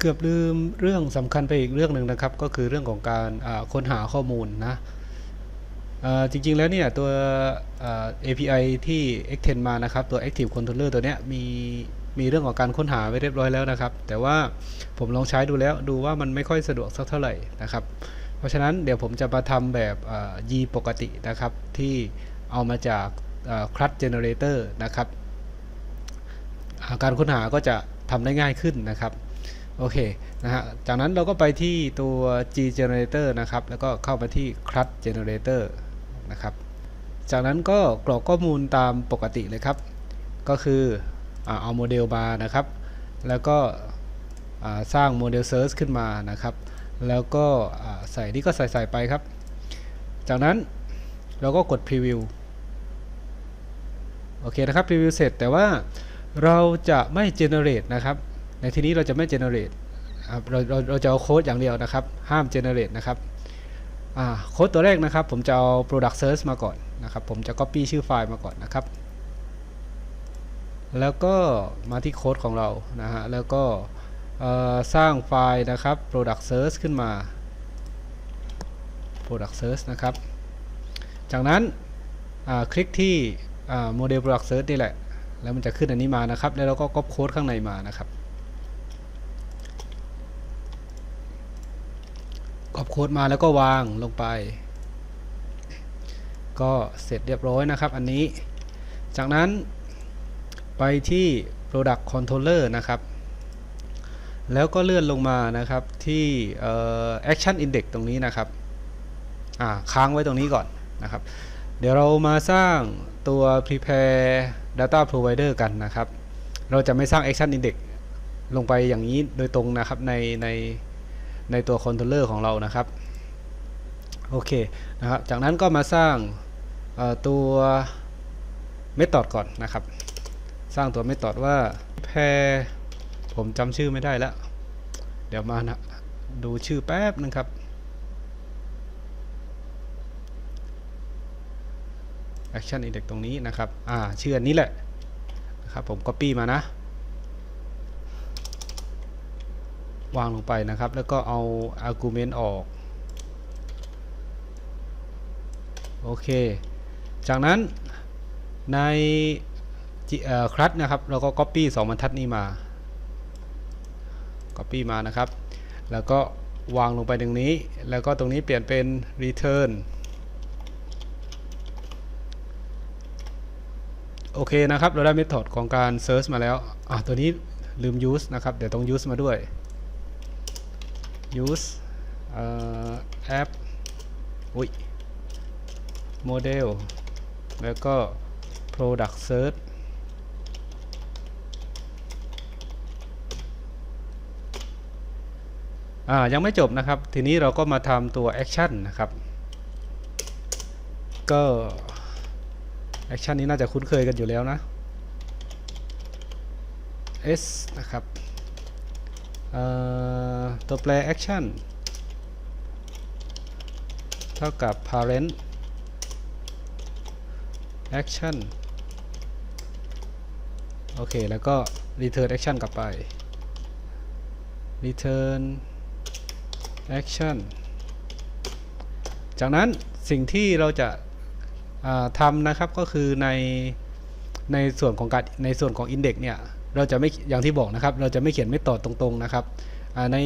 เกือบลืมเรื่องสำคัญไปอีกเรื่องหนึ่งนะครับ ก็คือเรื่องของการค้นหาข้อมูลนะจริงๆแล้วเนี่ยตัว API ที่ Extend มานะครับ ตัว Active Controller ตัวเนี้ยมีมีเรื่องของการค้นหาไว้เรียบร้อยแล้วนะครับ แต่ว่าผมลองใช้ดูแล้วดูว่ามันไม่ค่อยสะดวกสักเท่าไหร่นะครับ เพราะฉะนั้นเดี๋ยวผมจะมาทำแบบอ่า Y ปกตินะครับ ที่เอามาจาก CRUD Generator นะครับ การค้นหาก็จะทำได้ง่ายขึ้นนะครับ โอเคนะฮะจากนั้นเราก็ไปที่ตัว G generator นะครับ แล้วก็เข้ามาที่ CRUD generator นะครับ จากนั้นก็กรอกข้อมูลตามปกติเลยครับ ก็คือเอาโมเดลมานะครับ แล้วก็สร้างโมเดล Search ขึ้นมานะครับ แล้วก็ใส่นี่ก็ใส่ใส่ไปครับ จากนั้นเราก็กด Preview โอเคนะครับ Preview เสร็จแต่ว่าเราจะไม่ generate นะครับ ในที่นี้เราจะไม่ generate เราเราเราจะเอาโค้ดอย่างเดียวนะครับ ห้าม generate นะครับโค้ดตัวแรกนะครับ ผมจะเอา product search มาก่อนนะครับ ผมจะ copy ชื่อไฟล์มาก่อนนะครับ แล้วก็มาที่โค้ดของเรานะฮะ แล้วก็สร้างไฟล์นะครับ product search ขึ้นมา product search นะครับ จากนั้นคลิกที่อ่า model product search นี่แหละ แล้วมันจะขึ้นอันนี้มานะครับ แล้วเราก็ก๊อปโค้ดข้างในมานะครับ กร อบโค้ดมาแล้วก็วางลงไป ก็เสร็จเรียบร้อยนะครับอันนี้ จากนั้นไปที่ product controller นะครับ แล้วก็เลื่อนลงมานะครับที่ action index ตรงนี้นะครับค้างไว้ตรงนี้ก่อนนะครับ เดี๋ยวเรามาสร้างตัว prepare data provider กันนะครับ เราจะไม่สร้าง action index ลงไปอย่างนี้โดยตรงนะครับในใน ในตัวคอนโทรลเลอร์ของเรานะครับโอเคนะครับจากนั้นก็มาสร้างตัวเมธอดก่อนนะครับ สร้างตัวเมธอดว่า pair ผมจำชื่อไม่ได้แล้ว เดี๋ยวมานะดูชื่อแป๊บนึงครับ action index ตรงนี้นะครับ อ่า ชื่ออันนี้แหละนะครับ ผม copy มานะ วางลงไปนะครับ แล้วก็เอา argument ออก โอเค จากนั้นในคลัสนะครับ เราก็ copy 2บรรทัดนี้มา copy มานะครับ แล้วก็วางลงไปตรงนี้ แล้วก็ตรงนี้เปลี่ยนเป็น return โอเคนะครับ เราได้ method ของการ search มาแล้ว อะ ตัวนี้ลืม use นะครับ เดี๋ยวต้อง use มาด้วย use เอ่อ app อุ้ย model แล้วก็ product search อ่า ยังไม่จบนะครับ ทีนี้เราก็มาทำตัว action นะครับ ก็ action นี้น่าจะคุ้นเคยกันอยู่แล้วนะ s นะครับ เอ่อ ตัวแปร action เท่ากับ parent action โอเค แล้วก็ return action กลับไป return action จากนั้นสิ่งที่เราจะาทำนะครับก็คือในในส่วนของการในส่วนของ index เนี่ย เราจะไม่อย่างที่บอกนะครับ เราจะไม่เขียนไม่ต่อตรงๆนะครับ ใน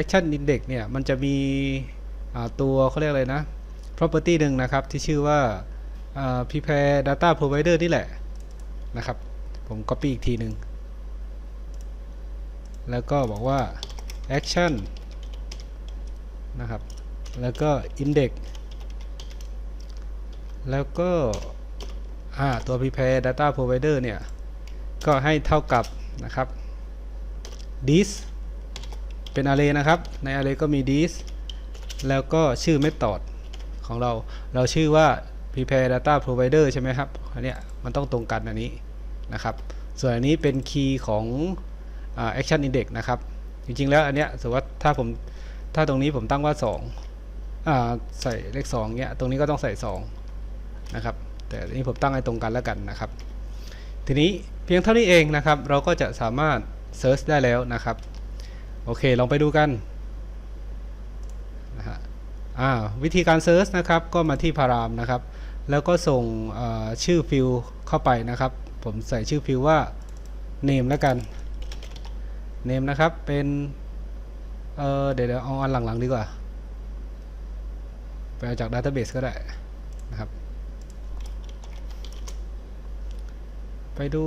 action index เนี่ยมันจะมีตัวเขาเรียกอะไรนะ property หนึ่งนะครับที่ชื่อว่า prepare data provider นี่แหละนะครับ ผม copy อีกทีหนึ่งแล้วก็บอกว่า action นะครับ แล้วก็ index แล้วก็ตัว prepare data provider เนี่ย ก็ให้เท่ากับนะครับ this เป็น array นะครับ ใน array ก็มี this แล้วก็ชื่อ method ของเรา เราชื่อว่า prepare data provider ใช่ไหมครับอันเนี้ยมันต้องตรงกันอันนี้นะครับ ส่วนอันนี้เป็นคีย์ของอ action index นะครับ จริงๆ แล้วอันเนี้ยสมมติว่าถ้าผม ถ้าตรงนี้ผมตั้งว่า2อ่าใส่เลข2เนี้ย ตรงนี้ก็ต้องใส่2นะครับ แต่อันนี้ผมตั้งให้ตรงกันแล้วกันนะครับ ทีนี้เพียงเท่านี้เองนะครับ เราก็จะสามารถ search ได้แล้วนะครับ โอเค ลองไปดูกันนะฮะอ่าวิธีการเซิร์ชนะครับ ก็มาที่พารามนะครับ แล้วก็ส่งชื่อฟิลเข้าไปนะครับ ผมใส่ชื่อฟิลว่า name แล้วกัน name นะครับ เป็น เออเดี๋ยวเดี๋ยวเอาอันหลังๆดีกว่า ไปเอาจาก Database ก็ได้นะครับ ไปดู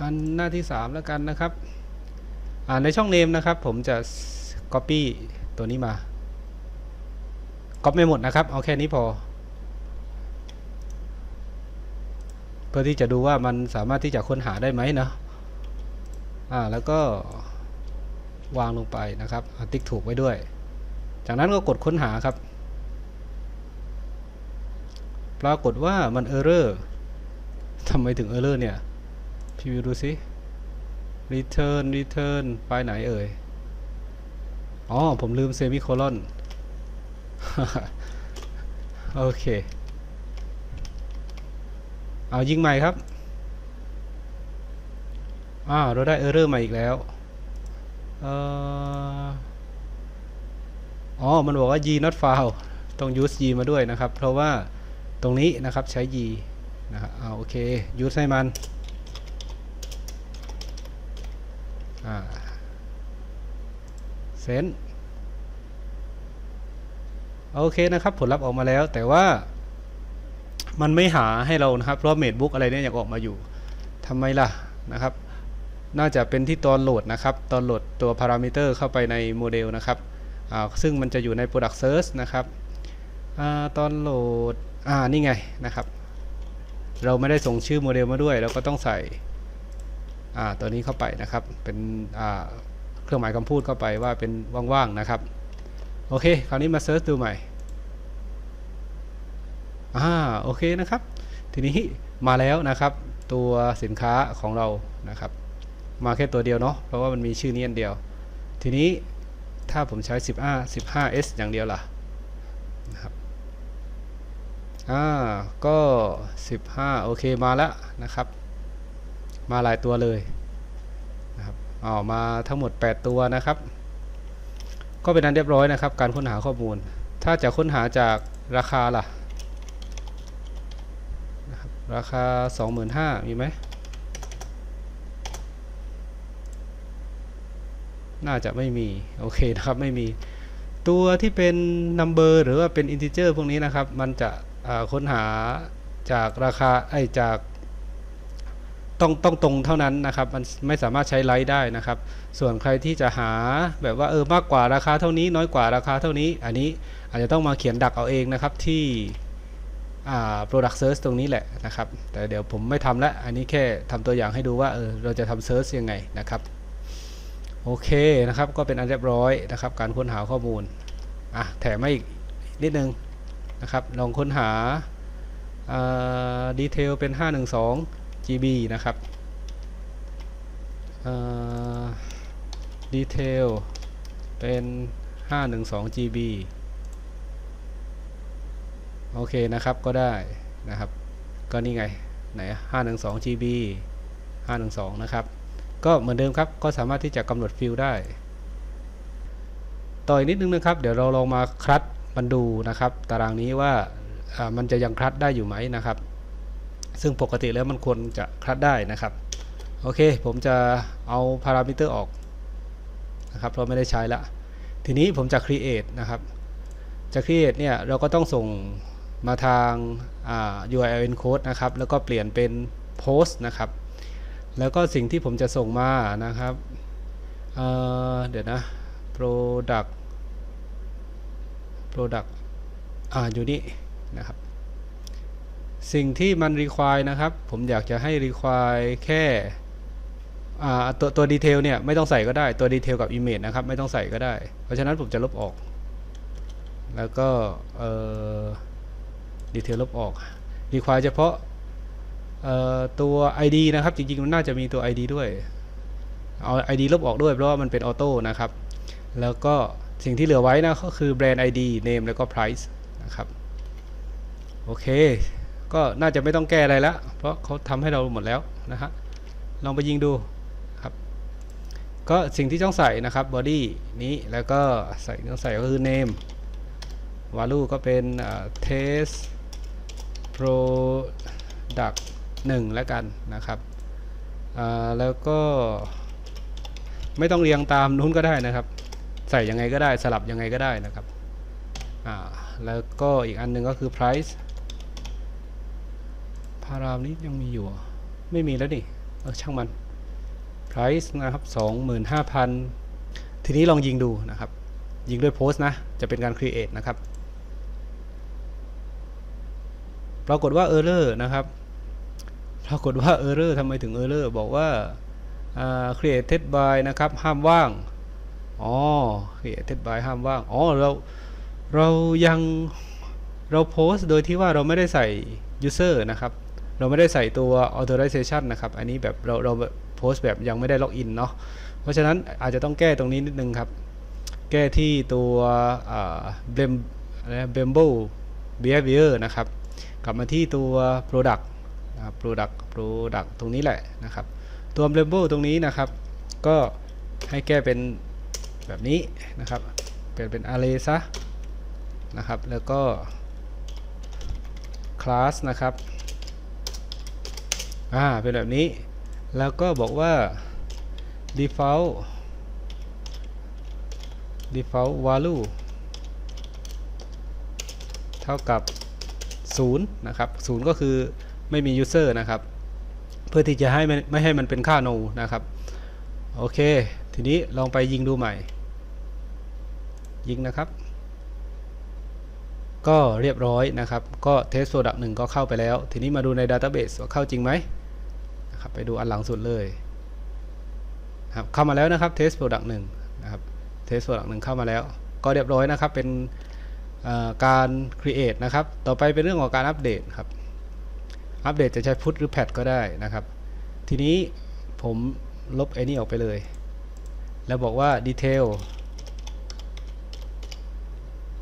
อันหน้าที่ 3 แล้วกันนะครับ ในช่อง name นะครับ ผมจะ copy ตัวนี้มา copy ไม่หมดนะครับ เอาแค่นี้พอ เพื่อที่จะดูว่ามันสามารถที่จะค้นหาได้ไหมนะอ่าแล้วก็วางลงไปนะครับ ติ๊กถูกไว้ด้วย จากนั้นก็กดค้นหาครับ ปรากฏว่ามันเออร์เรอร์ทำไมถึงเออร์เรอร์เนี่ยพี่วิวดูสิ return return ไปไหนเอ่ย อ๋อ ผมลืมเซมิโคลอนโอเค เอายิงใหม่ครับ อ้าวเราได้เออร์เรอร์มาอีกแล้วอ๋อ มันบอกว่า y not found ต้อง use y มาด้วยนะครับ เพราะว่าตรงนี้นะครับใช้ y นะครับเอาโอเค use ให้มัน อ่า เซนโอเคนะครับ ผลลัพธ์ออกมาแล้ว แต่ว่า มันไม่หาให้เรานะครับ เพราะเมดบุ๊กอะไรเนี่ยยังออกมาอยู่ทำไมล่ะนะครับ น่าจะเป็นที่ตอนโหลดนะครับ ตอนโหลดตัวพารามิเตอร์เข้าไปในโมเดลนะครับซึ่งมันจะอยู่ใน Product Search นะครับอตอนโหลดอ่านี่ไงนะครับ เราไม่ได้ส่งชื่อโมเดลมาด้วย เราก็ต้องใส่ ตัวนี้เข้าไปนะครับ เป็นเครื่องหมายคำพูดเข้าไปว่าเป็นว่างๆนะครับ โอเค คราวนี้มาเซิร์ชดูใหม่อ่าโอเคนะครับ ทีนี้มาแล้วนะครับ ตัวสินค้าของเรานะครับ มาแค่ตัวเดียวเนาะเพราะว่ามันมีชื่อนี้อันเดียว ทีนี้ถ้าผมใช้ 15 15s อย่างเดียวล่ะนะครับอ่าก็ 15 โอเคมาแล้วนะครับ มาหลายตัวเลยนะครับอ๋อมาทั้งหมด 8 ตัวนะครับ ก็เป็นอันเรียบร้อยนะครับ การค้นหาข้อมูล ถ้าจะค้นหาจากราคาล่ะนะครับราคา 25,000มีไหม น่าจะไม่มี โอเคนะครับ ไม่มี ตัวที่เป็น number หรือว่าเป็น integer พวกนี้นะครับ มันจะค้นหาจากราคาไอจาก ต้องต้องตรงเท่านั้นนะครับ มันไม่สามารถใช้ไลท์ได้นะครับ ส่วนใครที่จะหาแบบว่าเออมากกว่าราคาเท่านี้ น้อยกว่าราคาเท่านี้ อันนี้อาจจะต้องมาเขียนดักเอาเองนะครับที่อ่า product search ตรงนี้แหละนะครับ แต่เดี๋ยวผมไม่ทำละอันนี้แค่ทำตัวอย่างให้ดูว่าเออเราจะทำ search ยังไงนะครับโอเคนะครับก็เป็นอันเรียบร้อยนะครับ การค้นหาข้อมูลอะแถมมาอีกนิดนึงนะครับลองค้นหาดีเทลเป็น 512 GB นะครับดีเทลเป็น 512 GB โอเคนะครับก็ได้นะครับ ก็นี่ไง ไหนอะ512 GB 512 นะครับ ก็เหมือนเดิมครับ ก็สามารถที่จะกำหนดฟิลได้ ต่ออีกนิดนึงนะครับ เดี๋ยวเราลองมาคลัดมันดูนะครับ ตารางนี้ว่าอ่ามันจะยังคลัดได้อยู่ไหมนะครับ ซึ่งปกติแล้วมันควรจะคลัดได้นะครับ โอเค ผมจะเอาพารามิเตอร์ออกนะครับเพราะไม่ได้ใช้ละ ทีนี้ผมจะ create นะครับ จะ create เนี่ยเราก็ต้องส่งมาทาง URL encode นะครับ แล้วก็เปลี่ยนเป็น post นะครับ แล้วก็สิ่งที่ผมจะส่งมานะครับเเดี๋ยวนะ product product อ่าอยู่นี่นะครับ สิ่งที่มัน require นะครับ ผมอยากจะให้ require แค่ตัวตัวดีเทลเนี่ยไม่ต้องใส่ก็ได้ตัวดีเทลกับ image นะครับไม่ต้องใส่ก็ได้ เพราะฉะนั้นผมจะลบออก แล้วก็ดีเทลลบออก require เฉพาะตัว ID นะครับ จริงๆ มันน่าจะมีตัว ID ด้วย เอา ID ลบออกด้วยเพราะว่ามันเป็นออโต้นะครับ แล้วก็สิ่งที่เหลือไว้นะก็คือแบรนด์ ID name แล้วก็ price นะครับ โอเค ก็น่าจะไม่ต้องแก้อะไรแล้วเพราะเขาทำให้เราหมดแล้วนะฮะลองไปยิงดูครับ ก็สิ่งที่ต้องใส่นะครับ body นี้แล้วก็ใส่ต้องใส่ก็คือ name value ก็เป็น test product 1แล้วกันนะครับแล้วก็ไม่ต้องเรียงตามนู้นก็ได้นะครับ ใส่ยังไงก็ได้สลับยังไงก็ได้นะครับแล้วก็อีกอันหนึงก็คือ price ารามนี้ยังมีอยู่ ไม่มีแล้วดิเออช่างมัน price นะครับ25,000 ทีนี้ลองยิงดูนะครับ ยิงด้วยโพสต์นะ จะเป็นการ create นะครับ ปรากฏว่า error นะครับ ปรากฏว่า error ทำไมถึง error บอกว่าอ่า created by นะครับ ห้ามว่าง อ๋อ created by ห้ามว่าง อ๋อ เรา เรายังเราโพสต์โดยที่ว่าเราไม่ได้ใส่ user นะครับ เราไม่ได้ใส่ตัว authorization นะครับ อันนี้แบบเราเราโพสต์แบบยังไม่ได้ล็อกอินเนาะ เพราะฉะนั้นอาจจะต้องแก้ตรงนี้นิดนึงครับ แก้ที่ตัวอ่า blem อะไรนะ bemble behavior นะครับ กลับมาที่ตัว product นะครับ product product ตรงนี้แหละนะครับ ตัว bemble ตรงนี้นะครับ ก็ให้แก้เป็นแบบนี้นะครับ เปลี่ยนเป็น array ซะนะครับ แล้วก็ class นะครับ อ่าเป็นแบบนี้ แล้วก็บอกว่า default default value เท่ากับ 0 นะครับ 0 ก็คือไม่มี user นะครับ เพื่อที่จะให้มันไม่ให้มันเป็นค่า no นะครับ โอเค ทีนี้ลองไปยิงดูใหม่ ยิงนะครับ ก็เรียบร้อยนะครับ ก็ test product 1ก็เข้าไปแล้ว ทีนี้มาดูใน database ว่าเข้าจริงไหมนะครับไปดูอันหลังสุดเลยครับเข้ามาแล้วนะครับ test product 1นะครับ test product 1เข้ามาแล้ว ก็เรียบร้อยนะครับเป็นการ create นะครับ ต่อไปเป็นเรื่องของการอัปเดตครับ อัปเดตจะใช้ put หรือ pat ก็ได้นะครับ ทีนี้ผมลบไอ้นี่ออกไปเลย แล้วบอกว่า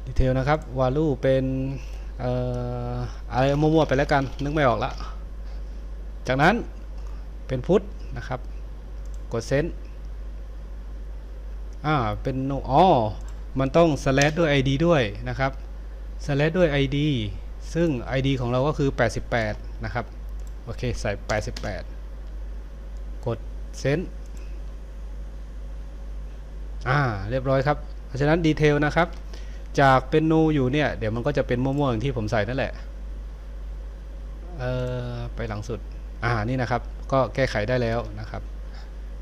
detail detail นะครับ value เป็นอออะไรมั่วๆไปแล้วกัน นึกไม่ออกละ จากนั้นเป็น put นะครับ กด send อ่า เป็นอ๋อ มันต้อง slash ด้วย id ด้วยนะครับ slash ด้วย id ซึ่ง id ของเราก็คือ 88 นะครับ โอเค ใส่ 88 กด send อ่า เรียบร้อยครับ เพราะฉะนั้น detail นะครับ จากเป็น no อยู่เนี่ย เดี๋ยวมันก็จะเป็นม่วงๆอย่างที่ผมใส่นั่นแหละเออไปหลังสุด อ่านี่นะครับ ก็แก้ไขได้แล้วนะครับ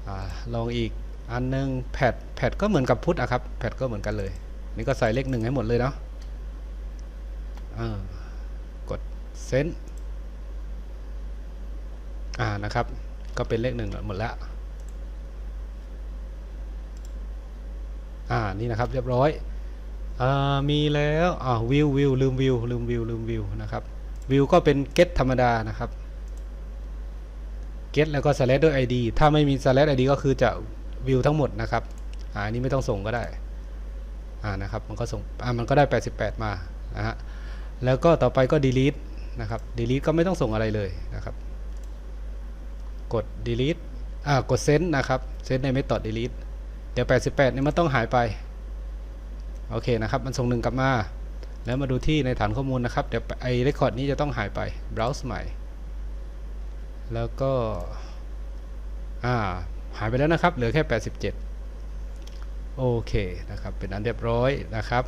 อลองอีกอันหนึงแพดแพดก็เหมือนกับพุทธอะครับแพดก็เหมือนกันเลย นี่ก็ใส่เลขหนึ่งให้หมดเลยเนาะอ่ากดเซนอ่านะครับ ก็เป็นเลขหนึ่งหมดแล้วอ่านี่นะครับเรียบร้อย มีแล้วอ่าวิววิวลืมวิวลืมวิวลืมวิวนะครับวิวก็เป็น get ธรรมดานะครับ get แล้วก็ slash ด้วย id ถ้าไม่มี slash id ก็คือจะวิวทั้งหมดนะครับอ่าอันนี้ไม่ต้องส่งก็ได้อ่านะครับมันก็ส่งอ่ามันก็ได้ 88 มานะฮะแล้วก็ต่อไปก็ delete นะครับ delete ก็ไม่ต้องส่งอะไรเลยนะครับ กด delete อ่ากด send นะครับ send ใน method delete เดี๋ยว 88นี่มันต้องหายไป โอเคนะครับมันส่งหนึ่งกลับมา แล้วมาดูที่ในฐานข้อมูลนะครับ เดี๋ยวไอรีคอร์ดนี้จะต้องหายไป browse ใหม่ แล้วก็อ่าหายไปแล้วนะครับ เหลือแค่ 87 โอเคนะครับ เป็นอันเรียบร้อยนะครับ